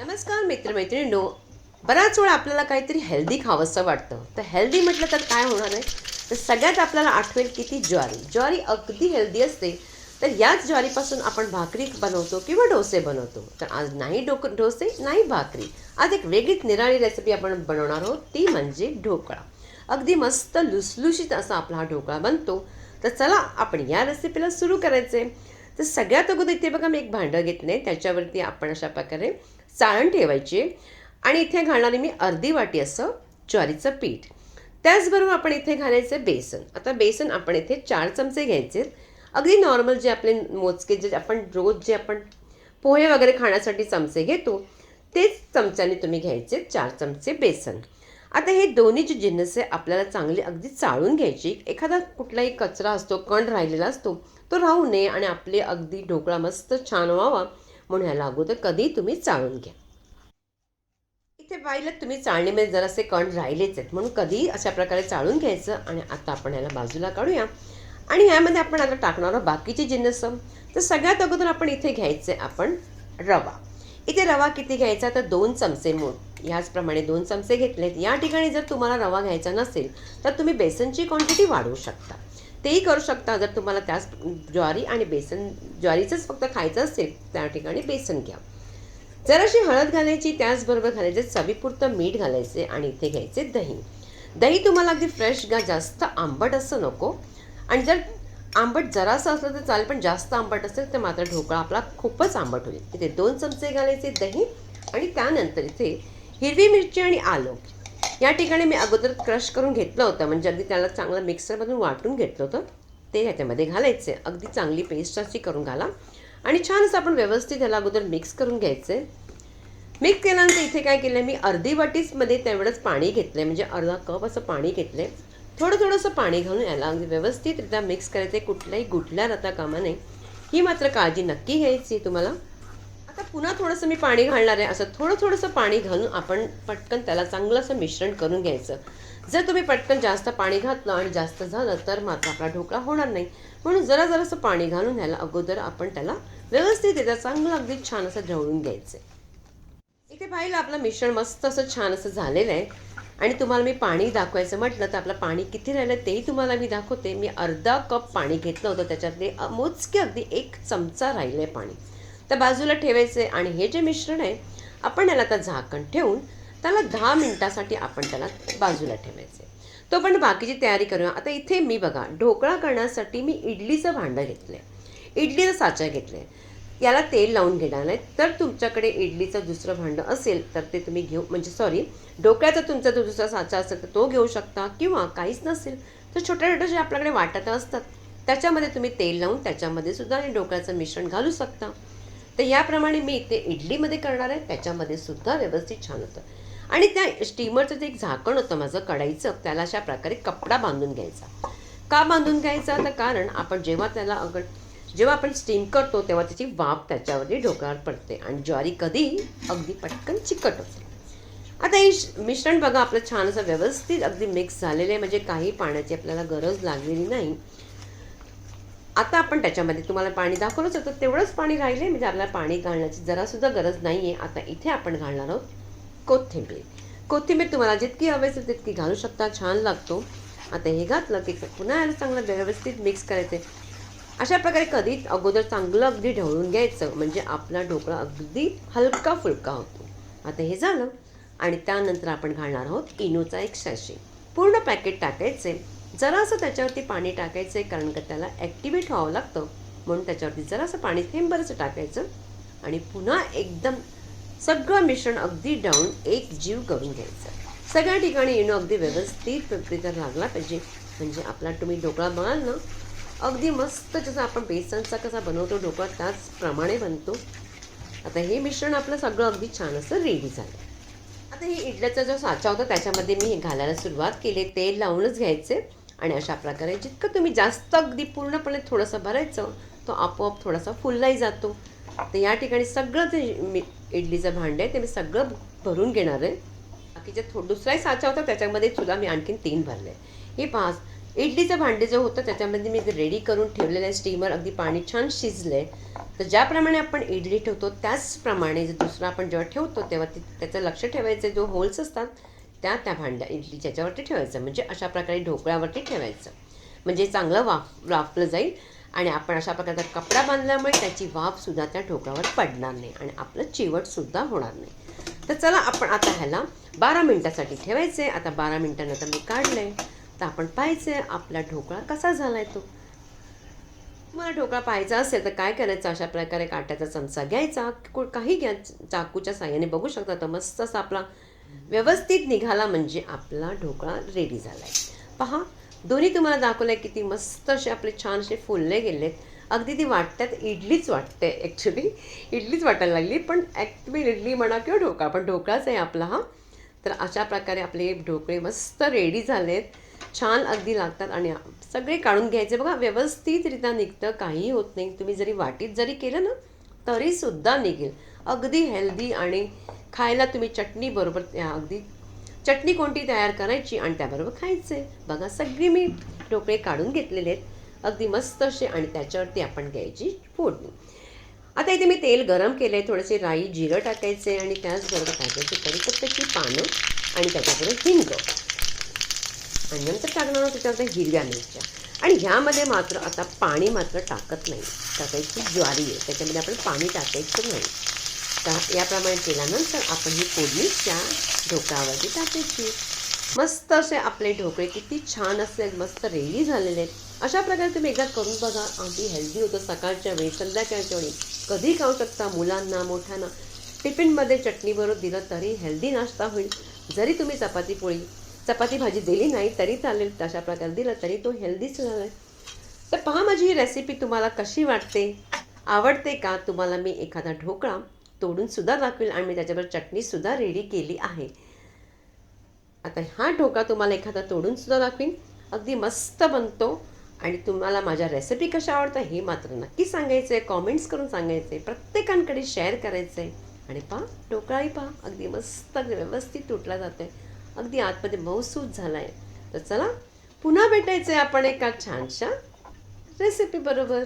नमस्कार मित्रमैत्रिणींनो. बराच वेळा आपल्याला काहीतरी हेल्दी खावंसं वाटतं. तर हेल्दी म्हटलं तर काय होणार आहे? तर सगळ्यात आपल्याला आठवेल की ती ज्वारी. ज्वारी अगदी हेल्दी असते. तर याच ज्वारीपासून आपण भाकरी बनवतो किंवा डोसे बनवतो. तर आज नाही डोक डोसे नाही भाकरी. आज एक वेगळीच निराळी रेसिपी आपण बनवणार आहोत. ती म्हणजे ढोकळा. अगदी मस्त लुसलुशीत असा आपला हा ढोकळा बनतो. तर चला आपण या रेसिपीला सुरू करायचे. तर सगळ्यात अगोदर इथे बघा मी एक भांडं घेतले त्याच्यावरती आपण अशा प्रकारे चाळण ठेवायची आणि इथे घालणारी मी अर्धी वाटी असं ज्वारीचं पीठ. त्याचबरोबर आपण इथे घालायचं बेसन. आता बेसन आपण इथे चार चमचे घ्यायचे. अगदी नॉर्मल जे आपले मोजके जे आपण रोज जे आपण पोहे वगैरे खाण्यासाठी चमचे घेतो तेच चमच्याने तुम्ही घ्यायचे चार चमचे बेसन. आता हे दोन्ही जे जिन्नस आहे आपल्याला चांगले अगदी चाळून घ्यायची. एखादा कुठलाही कचरा असतो कण राहिलेला असतो तो राहू नये आणि आपले अगदी ढोकळा मस्त छान व्हावा म्हणून ह्याला अगोदर कधी तुम्ही चाळून घ्या. इथे पाहिलं तुम्ही चाळणीमध्ये जरासे कण राहिलेच आहेत म्हणून कधी अशा प्रकारे चाळून घ्यायचं आणि आता आपण ह्याला बाजूला काढूया. आणि ह्यामध्ये आपण आता टाकणार आहोत बाकीची जिन्नस तर सगळ्यात अगोदर आपण इथे घ्यायचे आपण रवा. इथे रवा किती घ्यायचा? तर दोन चमचे मूळ. ह्याचप्रमाणे दोन चमचे घेतलेत. या ठिकाणी जर तुम्हाला रवा घ्यायचा नसेल तर तुम्ही बेसनची क्वांटिटी वाढवू शकता. तेही करू शकता जर तुम्हाला त्याच ज्वारी आणि बेसन ज्वारीचंच फक्त खायचं असेल त्या ठिकाणी बेसन घ्या. जराशी हळद घालायची त्याचबरोबर घालायचे चवीपुरतं मीठ घालायचे आणि इथे घ्यायचे दही. दही तुम्हाला अगदी फ्रेश घ्या जास्त आंबट असं नको. आणि जर आंबट जरासं असलं तर चालेल पण जास्त आंबट असेल तर मात्र ढोकळा आपला खूपच आंबट होईल. इथे दोन चमचे घालायचे दही आणि त्यानंतर इथे हिरवी मिरची आणि आलं. या ठिकाणी मी अगोदर क्रश करून घेतलं होतं. म्हणजे अगदी त्याला चांगलं मिक्सरमधून वाटून घेतलं होतं. ते ह्याच्यामध्ये घालायचे. अगदी चांगली पेस्ट अशी करून घाला. आणि छान असं आपण व्यवस्थित ह्याला अगोदर मिक्स करून घ्यायचे. मिक्स केल्यानंतर इथे काय केलं मी अर्धी वाटीसमध्ये तेवढंच पाणी घेतलं म्हणजे अर्धा कप असं पाणी घेतलं थोडं थोडंसं पाणी घालून याला अगदी व्यवस्थितरित्या मिक्स करायचं. आहे कुठल्याही गुठल्या राहता कामा नये ही मात्र काळजी नक्की घ्यायची तुम्हाला. आता पुन्हा थोडंसं मी पाणी घालणार आहे. असं थोडं थोडंसं पाणी घालून आपण पटकन त्याला चांगलं असं मिश्रण करून घ्यायचं. जर तुम्ही पटकन जास्त पाणी घातलं आणि जास्त झालं तर मात्र आपला ढोकळा होणार नाही. म्हणून जरा जरासं पाणी घालून ह्याला अगोदर आपण त्याला व्यवस्थित येतं चांगलं अगदी छान असं ढवळून घ्यायचं इथे पाहिलं आपलं मिश्रण मस्त असं छान असं झालेलं आहे. आणि तुम्हाला मी पाणी दाखवायचं म्हटलं तर आपलं पाणी किती राहिलं तेही तुम्हाला मी दाखवते. मी अर्धा कप पाणी घेतलं होतं. त्याच्यातले मोजके अगदी एक चमचा राहिलं आहे पाणी. तर बाजूला ठेवायचे आणि हे जे मिश्रण आहे आपण याला आता झाकण ठेवून त्याला दहा मिनटासाठी आपण त्याला बाजूला ठेवायचे. तो पण बाकीची तयारी करूया. आता इथे मी बघा ढोकळा करण्यासाठी मी इडलीचं भांडं घेतलं आहे इडलीचं साचा घेतलं आहे याला तेल लावून घेणार नाही. तर तुमच्याकडे इडलीचं दुसरं भांडं असेल तर ते तुम्ही घेऊ म्हणजे सॉरी ढोकळ्याचा तुमचा जो दुसरा साचा असेल तर तो घेऊ शकता. किंवा काहीच नसेल तर छोट्या छोट्या जे आपल्याकडे वाटत असतात त्याच्यामध्ये तुम्ही तेल लावून त्याच्यामध्ये सुद्धा हे ढोकळ्याचं मिश्रण घालू शकता. तर याप्रमाणे मी ते इडलीमध्ये करणार आहे त्याच्यामध्ये सुद्धा व्यवस्थित छान होतं. आणि त्या स्टीमरचं जे एक झाकण होतं माझं कढाईचं त्याला अशा प्रकारे कपडा बांधून घ्यायचा. का बांधून घ्यायचा? तर कारण आपण जेव्हा त्याला अगर जेव्हा आपण स्टीम करतो तेव्हा त्याची वाफ त्याच्यावरती ढोकळ्यावर पडते आणि ज्वारी कधी अगदी पटकन चिकट होते. आता हे मिश्रण बघा आपलं छान असं व्यवस्थित अगदी मिक्स झालेलं आहे. म्हणजे काही पाण्याची आपल्याला गरज लागलेली नाही. आता आपण त्याच्यामध्ये तुम्हाला पाणी दाखवलंच होतं तेवढंच पाणी राहिले म्हणजे आपल्याला पाणी घालण्याची जरासुद्धा गरज नाही आहे आता इथे आपण घालणार आहोत कोथिंबीर. कोथिंबीर तुम्हाला जितकी हवी असेल तितकी घालू शकता. छान लागतो. आता हे घातलं की पुन्हा याला चांगलं व्यवस्थित मिक्स करायचं. अशा प्रकारे कधीच अगोदर चांगलं अगदी ढवळून घ्यायचं. म्हणजे आपला ढोकळा अगदी हलका फुलका होतो. आता हे झालं. आणि त्यानंतर आपण घालणार आहोत इनोचा एक सॅशे. पूर्ण पॅकेट टाकायचे. जरासं त्याच्यावरती पाणी टाकायचं आहे कारण का त्याला ॲक्टिवेट व्हावं लागतं. म्हणून त्याच्यावरती जरासं पाणी थेंबरचं टाकायचं. आणि पुन्हा एकदम सगळं मिश्रण अगदी डाऊन एक जीव करून घ्यायचं. सगळ्या ठिकाणी येणं अगदी व्यवस्थित प्रक्रिया लागला पाहिजे. म्हणजे आपला तुम्ही ढोकळा बघाल ना अगदी मस्त जसं आपण बेसनचा कसा बनवतो ढोकळा त्याचप्रमाणे बनतो. आता हे मिश्रण आपलं सगळं अगदी छान असं रेडी झालं. आता हे इडल्याचा जो साचा होता त्याच्यामध्ये मी हे घालायला सुरुवात केली. तेल लावूनच घ्यायचे. आणि अशा प्रकारे जितकं तुम्ही जास्त अगदी पूर्णपणे थोडंसं भरायचं तो आपोआप थोडासा फुललाही जातो. तर या ठिकाणी सगळं जे मी इडलीचं भांडं आहे ते मी सगळं भरून घेणार आहे. बाकीच्या थो दुसराही साचा होता त्याच्यामध्ये सुद्धा मी आणखीन तीन भरले. हे पाच इडलीचं भांडे जे होतं त्याच्यामध्ये मी रेडी करून ठेवलेलं आहे स्टीमर अगदी पाणी छान शिजलं आहे तर ज्याप्रमाणे आपण इडली ठेवतो त्याचप्रमाणे जे दुसरं आपण जेव्हा ठेवतो तेव्हा ती त्याचं लक्ष ठेवायचं जो होल्स असतात त्या त्या भांड्या इडली ज्याच्यावरती ठेवायचं. म्हणजे अशा प्रकारे ढोकळ्यावरती ठेवायचं. म्हणजे चांगलं वाफ वाफलं जाईल आणि आपण अशा प्रकारचा कपडा बांधल्यामुळे त्याची वाफसुद्धा त्या ढोकळ्यावर पडणार नाही आणि आपलं चिवटसुद्धा होणार नाही. तर चला आपण आता ह्याला बारा मिनटासाठी ठेवायचे आता बारा मिनटानंतर मी काढलं आहे तर आपण पाहायचं आहे आपला ढोकळा कसा झाला आहे तो. तुम्हाला ढोकळा पाहायचा असेल तर काय करायचं? अशा प्रकारे काट्याचा चमचा घ्यायचा. काही घ्या चाकूच्या साह्याने बघू शकता. तर मस्त असा आपला व्यवस्थित निघाला म्हणजे आपला ढोकळा रेडी झाला आहे पहा दोन्ही तुम्हाला दाखवलं आहे किती मस्त असे आपले छान असे फुलले गेलेत. अगदी ती वाटतात इडलीच वाटते ॲक्च्युली इडलीच वाटायला लागली पण ॲक्च्युली इडली म्हणा किंवा ढोकळा पण ढोकळाच आहे आपला हा. तर अशा प्रकारे आपले ढोकळे मस्त रेडी झालेत. छान अगदी लागतात आणि सगळे काढून घ्यायचे. बघा व्यवस्थितरित्या निघतं काहीही होत नाही. तुम्ही जरी वाटीत जरी केलं ना तरीसुद्धा निघेल. अगदी हेल्दी आणि खायला तुम्ही चटणी बरोबर अगदी चटणी कोणती तयार करायची आणि त्याबरोबर खायचे. बघा सगळी मी ढोकळे काढून घेतलेले आहेत. अगदी मस्त असे आणि त्याच्यावरती आपण घ्यायची फोडणी. आता इथे मी तेल गरम केलं आहे थोडेसे राई जिरं टाकायचे आणि त्याचबरोबर टाकायची कढीपत्त्याची पानं आणि त्याच्याबरोबर हिंग. आणि नंतर टाकणार आहोत त्याच्यामध्ये हिरव्या मिरच्या. आणि ह्यामध्ये मात्र आता पाणी मात्र टाकत नाही. टाकायची ज्वारी आहे. त्याच्यामध्ये आपण पाणी टाकायचं नाही. तर याप्रमाणे केल्यानंतर आपण ही फोडणी त्या ढोकळ्यावरती टाकायची. मस्त असे आपले ढोकळे किती छान असेल मस्त रेडी झालेले आहेत. अशा प्रकारे तुम्ही एकदा करून बघा अगदी हेल्दी होतं. सकाळच्या वेळी संध्याकाळच्या वेळी कधी खाऊ शकता मुलांना मोठ्यांना. टिफिनमध्ये चटणीबरोबर दिलं तरी हेल्दी नाश्ता होईल. जरी तुम्ही चपाती पोळी चपाती भाजी दिली नाही तरी चालेल. तशा प्रकारे दिलं तरी तो हेल्दीच झाला. तर पहा माझी ही रेसिपी तुम्हाला कशी वाटते? आवडते का? तुम्हाला मी एखादा ढोकळा तोडून सुद्धा दाखवेल. आणि मी त्याच्यावर चटणीसुद्धा रेडी केली आहे. आता हा ढोका तुम्हाला एखादा तोडून सुद्धा दाखवीन. अगदी मस्त बनतो. आणि तुम्हाला माझ्या रेसिपी कशा आवडतात हे मात्र नक्की सांगायचं आहे कॉमेंट्स करून सांगायचं आहे प्रत्येकांकडे शेअर करायचं आहे आणि पहा ढोकळाही पहा. अगदी मस्त अगदी व्यवस्थित तुटला जातो आहे अगदी आतमध्ये मऊसूत झाला आहे तर चला पुन्हा भेटायचं आहे आपण एका छानशा रेसिपी बरोबर.